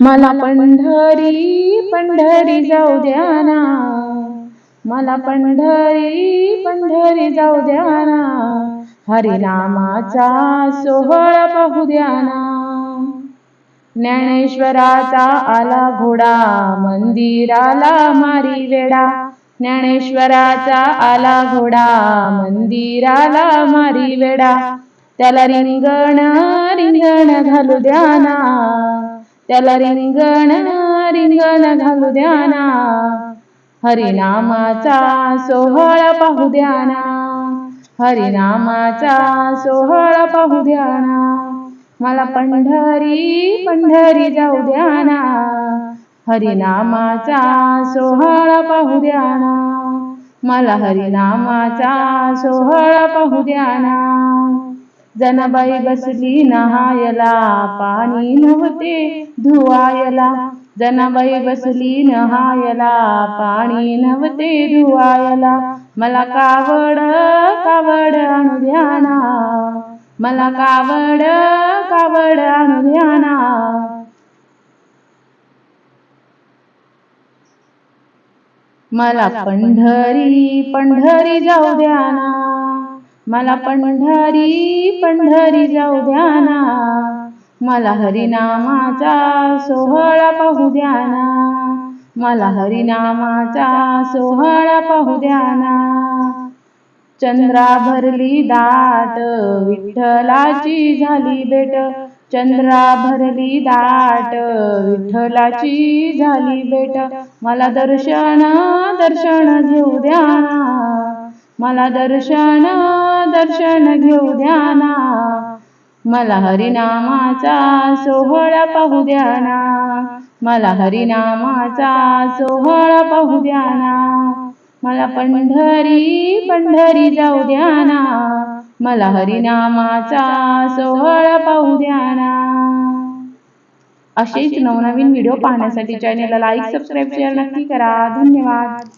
मला पंढरी पंढरी जाऊ द्या ना. मला पंढरी पंढरी जाऊ द्या ना. हरिनामाचा सोहळा पाहू द्या ना. ज्ञानेश्वराचा आला घोडा मंदिराला मारी वेडा ज्ञानेश्वराचा आला घोडा मंदिराला मारी वेडा त्याला रिंगण रिंगण घालू द्या ना. त्याला रिंगण रिंगण घालू द्या ना. हरिनामाचा सोहळा पाहू द्या ना. हरिनामाचा सोहळा पाहू द्या ना. मला पंढरी पंढरी जाऊ द्या ना. हरिनामाचा सोहळा पाहू द्या ना. मला हरिनामाचा सोहळा पाहू द्या ना. जनाबाई बसली नहायला पाणी नव्हते धुवायला. जनाबाई बसली नहायला पाणी नव्हते धुवायला. मला कावड कावड आणू ना. मला कावड कावड आणू मला पंढरी पंढरी जाऊ द्या ना. मला पंढरी पंढरी जाऊ द्या ना. मला हरिनामाचा सोहळा पाहू द्या ना. मला हरिनामाचा सोहळा पाहू द्या ना. चंद्रा भरली दाट विठ्ठलाची झाली भेट. चंद्रा भरली दाट विठ्ठलाची झाली भेट. मला दर्शन दर्शन घेऊ द्या मला दर्शन दर्शन घेऊ द्या ना मला हरिनामाचा सोहळा पाहू द्या ना मला हरिनामाचा सोहळा पाहू द्या ना मला पंढरी पंढरी जाऊ द्या ना मला हरिनामाचा सोहळा पाहू द्या ना असेच नवनवीन व्हिडिओ पाहण्यासाठी चॅनेलला लाईक सबस्क्राईब शेअर नक्की करा. धन्यवाद.